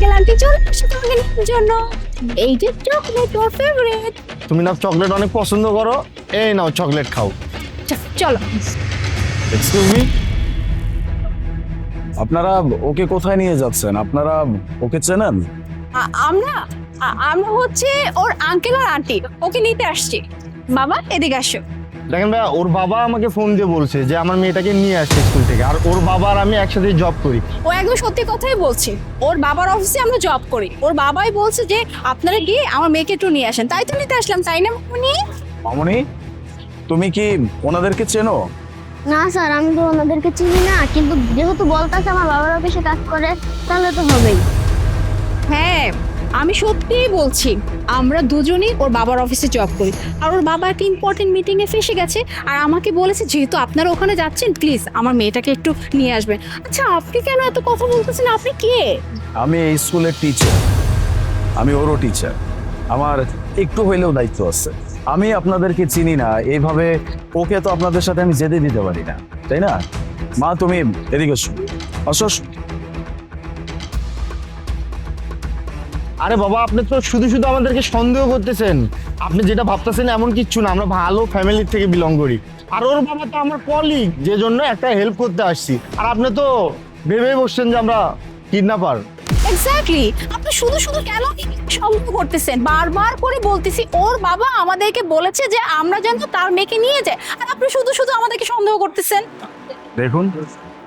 Uncle aunty চলে তোমাকে নেওয়ার জন্য। এই যে চকলেট ওর ফেভারিট তুমি না চকলেট অনেক পছন্দ করো। এই নাও চকলেট খাও। চলো। এক্সকিউজ মি আপনারা ওকে কোথায় নিয়ে যাচ্ছেন? আপনারা ওকে চেনেন? আ- আমরা? আ- আমরা হচ্ছে ওর আঙ্কেল আর আন্টি ওকে নিতে আসছি। বাবা এদিকে আসো। দেখেন ভাইয়া ওর বাবা আমাকে ফোন দিয়ে বলছে যে আমার মেয়েটাকে নিয়ে আসছে স্কুল থেকে। আর ওর বাবা আর আমি একসাথে জব করি। ও একদম সত্যি কথাই বলছি। ওর বাবার অফিসে আমরা জব করি। ওর বাবাই বলছে যে আপনারা গিয়ে আমার মেয়েকে একটু নিয়ে আসেন। তাই তো নিতে আসলাম তাই না উনি মামনি তুমি কি ওনাদেরকে চেনো? না স্যার আমি তো ওনাদেরকে চিনি না কিন্তু যেহেতু বলতেছে আমার বাবার অফিসে কাজ করে তাহলে তো হবেই। হ্যাঁ আমি সত্যিই বলছি, আমরা দুজনেই ওর বাবার অফিসে জব করি। আর ওর বাবা একটা ইম্পর্টেন্ট মিটিংয়ে ফেসে গেছে, আর আমাকে বলেছে, যেহেতু আপনারা ওখানে যাচ্ছেন প্লিজ আমার মেয়েটাকে একটু নিয়ে আসবেন। আচ্ছা আপনি কেন এত কথা বলতেছেন? আপনি কে? আমি এই স্কুলের টিচার আমি ওরও টিচার আমার একটু হইলেও দায়িত্ব আছে। আমি আপনাদেরকে চিনি না, এইভাবে ওকে তো আপনাদের সাথে আমি যেতে দিতে পারি না, তাই না? মা, তুমি এদিকে আসো আসো। আরে বাবা আপনি তো শুধু শুধু আমাদেরকে সন্দেহ করতেছেন। আপনি যেটা ভাবতেছেন এমন কিচ্ছু না আমরা ভালো ফ্যামিলির থেকে বিলং করি। আর ওর বাবা তো আমার কলিগ যে জন্য একটা হেল্প করতে আসছি। আর আপনি তো ভেবেই বসছেন যে আমরা কিডন্যাপার এক্স্যাক্টলি আপনি শুধু শুধু কেন সন্দেহ করতেছেন? বারবার করে বলতেছি ওর বাবা আমাদেরকে বলেছে যে আমরা যেন তার মেয়েকে নিয়ে যাই। আর আপনি শুধু শুধু আমাদেরকে সন্দেহ করতেছেন? দেখুন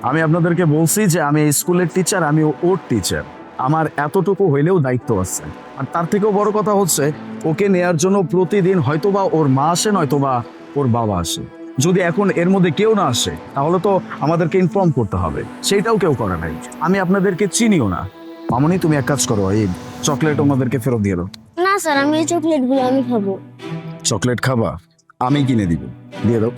আমি আপনাদেরকে বলছি যে আমি স্কুলের টিচার আমি ওর টিচার আমার এতটুকু হইলেও দায়িত্ব আছে। আর তার থেকেও বড় কথা হচ্ছে ওকে নেয়ার জন্য প্রতিদিন হয়তোবা ওর মা আসে নয়তোবা ওর বাবা আসে। যদি এখন এর মধ্যে কেউ না আসে তাহলে তো আমাদেরকে ইনফর্ম করতে হবে। সেইটাও কেউ করে নাই। আমি আপনাদেরকে চিনিও না। মামনি তুমি এক কাজ করো এই চকলেট ওনাদেরকে ফেরত দিয়ে দাও। না স্যার আমি এই চকলেটগুলো আমি খাব। চকলেট খাবা আমি কিনে দিব। দিয়ে দাও।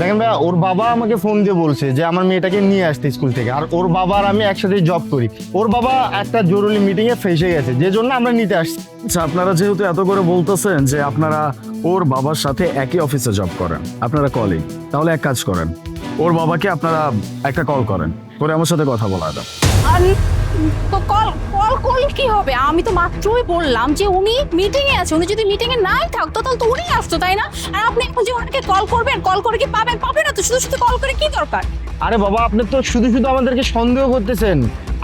দেখেন ভাইয়া ওর বাবা আমাকে ফোন দিয়ে বলছে যে আমার মেয়েটাকে নিয়ে আসতে স্কুল থেকে। আর ওর বাবা আর আমি একসাথে জব করি। ওর বাবা একটা জরুরি মিটিং এ ফেসে গেছে যে জন্য আমরা নিতে আসছি। আচ্ছা আপনারা যেহেতু এত করে বলতেছেন যে আপনারা ওর বাবার সাথে একই অফিসে জব করেন আপনারা কলিগ তাহলে এক কাজ করেন। ওর বাবাকে আপনারা একটা কল করেন করে আমার সাথে কথা বলা দাও আর তো কল কল করলে কি হবে? আমি তো মাত্রই বললাম যে উনি মিটিং এ আছে। উনি যদি মিটিং এ নাই থাকতো, তাহলে তো উনি আসতো, তাই না? আর আপনি এখন যে ওনাকে কল করবেন কল করে কি পাবেন? পাবেন না তো? শুধু শুধু কল করে কি দরকার? আরে বাবা, আপনি তো শুধু শুধু আমাদেরকে সন্দেহ করতেছেন।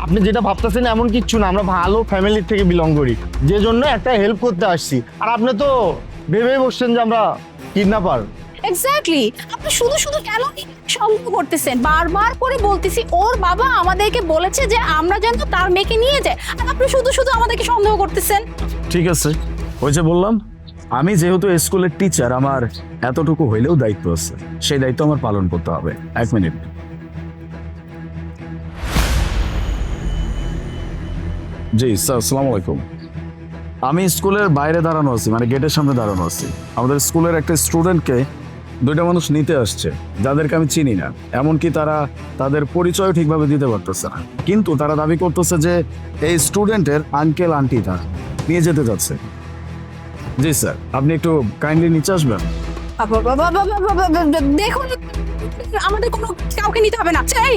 আপনি যেটা ভাবতেছেন এমন কিচ্ছু না। আমরা ভালো ফ্যামিলির থেকে বিলং করি। যে জন্য একটা হেল্প করতে আসছি। আর আপনি তো ভেবেই বসছেন যে আমরা কিডন্যাপার এক্স্যাক্টলি আপনি শুধু শুধু কেন সন্দেহ করতেছেন? বারবার করে বলতেছি, ওর বাবা আমাদেরকে বলেছে যে আমরা যেন তার মেয়েকে নিয়ে যাই। আর আপনি শুধু শুধু আমাদেরকে সন্দেহ করতেছেন? ঠিক আছে। ওই যে বললাম, আমি যেহেতু স্কুলের টিচার আমার এতটুকু হইলেও দায়িত্ব আছে। সেই দায়িত্ব আমার পালন করতে হবে। এক মিনিট। জি, স্যার, আসসালামু আলাইকুম। আমি স্কুলের বাইরে দাঁড়ানো আছি মানে গেটের সামনে দাঁড়ানো আছি। আমাদের স্কুলের একটা স্টুডেন্টকে দুইটা মানুষ নিতে আসছে যাদেরকে আমি চিনি না। এমনকি তারা তাদের পরিচয় ঠিকভাবে দিতে পারতেছে না। কিন্তু তারা দাবি করতেছে যে এই স্টুডেন্টের আঙ্কেল আন্টি তারা নিয়ে যেতে যাচ্ছে। জি স্যার আপনি একটু কাইন্ডলি নিচে আসবেন? দেখুন আমাদের কোনো কাউকে নিতে হবে না। এই,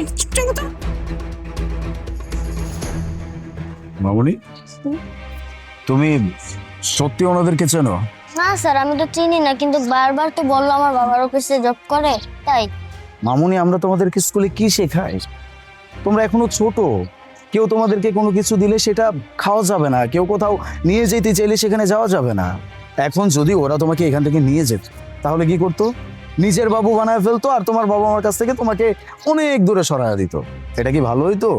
মামনি? তুমি সত্যি ওনাদেরকে চেনো? না স্যার আমি তো চিনি না কিন্তু বারবার তো বলল আমার বাবার অফিসে জব করে তাই। মামুনি আমরা তোমাদেরকে স্কুলে কি শেখাই? তোমরা এখনও ছোট কেউ তোমাদেরকে কোনো কিছু দিলে সেটা খাওয়া যাবে না কেউ কোথাও নিয়ে যেতে চাইলে সেখানে যাওয়া যাবে না। এখন যদি ওরা তোমাকে এখান থেকে নিয়ে যেত তাহলে কি করতো? নিজের বাবু বানায় ফেলতো আর তোমার বাবা মার কাছ থেকে তোমাকে অনেক দূরে সরায় দিত। এটা কি ভালো হইতো?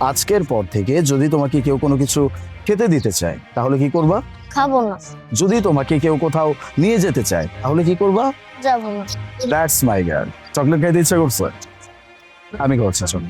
আজকের পর থেকে যদি তোমাকে কেউ কোনো কিছু খেতে দিতে চায় তাহলে কি করবা? খাব না। যদি তোমাকে কেউ কোথাও নিয়ে যেতে চায় তাহলে কি করবা? যাব না। দ্যাটস মাই গার্ল চকলেট খাইতে ইচ্ছা করছে? আমি করছি শোন